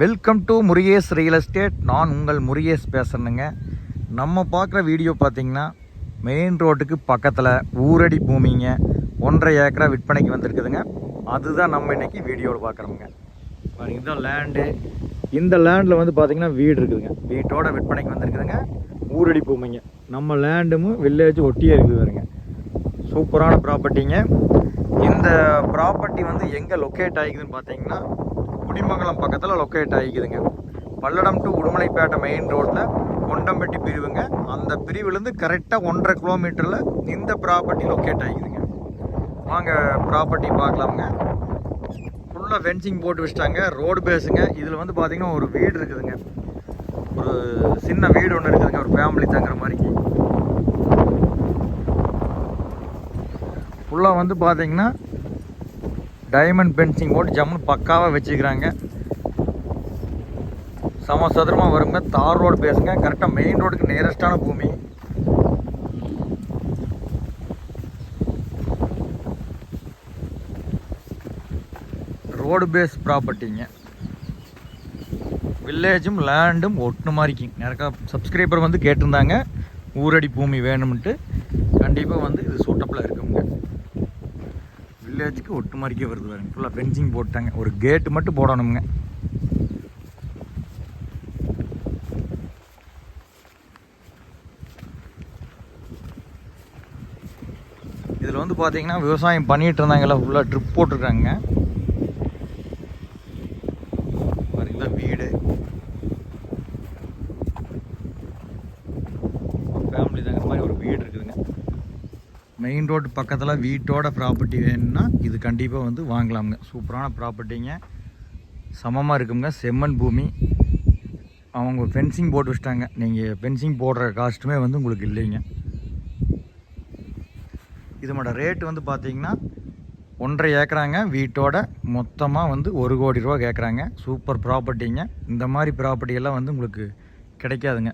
Welcome to Murugesh real estate நான் உங்கள் முருகேஷ் பேசுகிறேனுங்க நம்ம பார்க்குற வீடியோ பார்த்தீங்கன்னா மெயின் ரோட்டுக்கு பக்கத்தில் ஊரடி பூமிங்க. ஒன்றரை ஏக்கரா விற்பனைக்கு வந்திருக்குதுங்க. அதுதான் நம்ம இன்றைக்கி வீடியோவில் பார்க்குறோமுங்க. பாருங்க இதுதான் லேண்டு இந்த லேண்டில் வந்து பார்த்தீங்கன்னா வீடு இருக்குதுங்க. வீட்டோட விற்பனைக்கு வந்திருக்குதுங்க. ஊரடி பூமிங்க. நம்ம லேண்டும் வில்லேஜ் ஒட்டியே இருக்குது வருங்க சூப்பரான ப்ராப்பர்ட்டிங்க இந்த ப்ராப்பர்ட்டி வந்து எங்கே லொக்கேட் ஆகிக்குதுன்னு பார்த்தீங்கன்னா குடிமங்கலம் பக்கத்தில் லொக்கேட் ஆகிக்குதுங்க. பல்லடம் டு உடுமலைப்பேட்டை மெயின் ரோட்டில் கொண்டம்பட்டி பிரிவுங்க. அந்த பிரிவுலேருந்து கரெக்டாக ஒன்றரை கிலோமீட்டரில் இந்த ப்ராப்பர்ட்டி லொக்கேட் ஆகிக்குதுங்க. வாங்க ப்ராப்பர்ட்டி பார்க்கலாமுங்க. ஃபுல்லாக ஃபென்சிங் போட்டு வச்சிட்டாங்க. ரோடு பேஸுங்க இதில் வந்து பார்த்தீங்கன்னா ஒரு வீடு இருக்குதுங்க. ஒரு சின்ன வீடு ஒன்று இருக்குதுங்க. ஒரு ஃபேமிலி தங்குற மாதிரி ஃபுல்லாக வந்து பார்த்திங்கன்னா டைமண்ட் பென்சிங் போட்டு ஜம்முன்னு பக்காவாக வச்சுக்கிறாங்க சமசதுரமாக வருங்க. தார் ரோடு பேசுங்க. கரெக்டாக மெயின் ரோடுக்கு நியரஸ்டான பூமி. ரோடு பேஸ் ப்ராப்பர்ட்டிங்க வில்லேஜும் லேண்டும் ஒட்டு மாதிரிக்கிங்க நிறையா சப்ஸ்கிரைபர் வந்து கேட்டிருந்தாங்க. ஊரடி பூமி வேணும்ன்ட்டு. கண்டிப்பாக வந்து இது சூட்டப்பில் இருக்குங்க. வில்லேஜுக்கு ஒட்டு மாதிரிக்கே வருது பாருங்க. ஃபுல்லாக ஃபென்சிங் போட்டாங்க. ஒரு கேட்டு மட்டும் போடணுங்க. இதில் வந்து பார்த்தீங்கன்னா விவசாயம் பண்ணிட்டு இருந்தாங்கல்ல ஃபுல்லாக ட்ரிப் போட்டிருக்காங்க. பாருங்களா வீடு ஃபேமிலி தங்குற மாதிரி ஒரு வீடு இருக்குதுங்க மெயின் ரோடு பக்கத்தில் வீட்டோட ப்ராப்பர்ட்டி வேணும்னா இது கண்டிப்பாக வந்து வாங்கலாமுங்க. சூப்பரான ப்ராப்பர்ட்டிங்க சமமாக இருக்குங்க. செம்மண் பூமி. அவங்க ஃபென்சிங் போட்டு வச்சிட்டாங்க. நீங்கள் ஃபென்சிங் போடுற காஸ்ட்டுமே வந்து உங்களுக்கு இல்லைங்க. இதனோட ரேட் வந்து பார்த்தீங்கன்னா ஒன்றரை ஏக்கராங்க. வீட்டோட மொத்தமாக வந்து ஒரு கோடி ரூபா கேட்குறாங்க சூப்பர் ப்ராப்பர்ட்டிங்க இந்த மாதிரி ப்ராப்பர்ட்டியெல்லாம் வந்து உங்களுக்கு கிடைக்காதுங்க.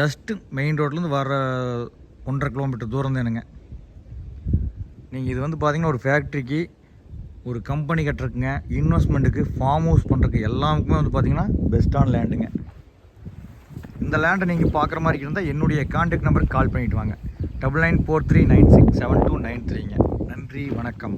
ஜஸ்ட்டு மெயின் ரோட்லேருந்து வர ஒன்றரை கிலோமீட்டர் தூரம் தானுங்க. நீங்கள் இது வந்து பார்த்தீங்கன்னா ஒரு ஃபேக்ட்ரிக்கு ஒரு கம்பெனி கட்டுறக்குங்க இன்வெஸ்ட்மெண்ட்டுக்கு ஃபார்ம் ஹவுஸ் பண்ணுறதுக்கு எல்லாமுக்குமே வந்து பார்த்தீங்கன்னா பெஸ்ட்டான லேண்டுங்க இந்த லேண்டை நீங்கள் பார்க்குற மாதிரி இருந்தால் என்னுடைய கான்டாக்ட் நம்பருக்கு கால் பண்ணிவிட்டு வாங்க. Double nine four three nine six seven two nine த்ரீங்க நன்றி வணக்கம்.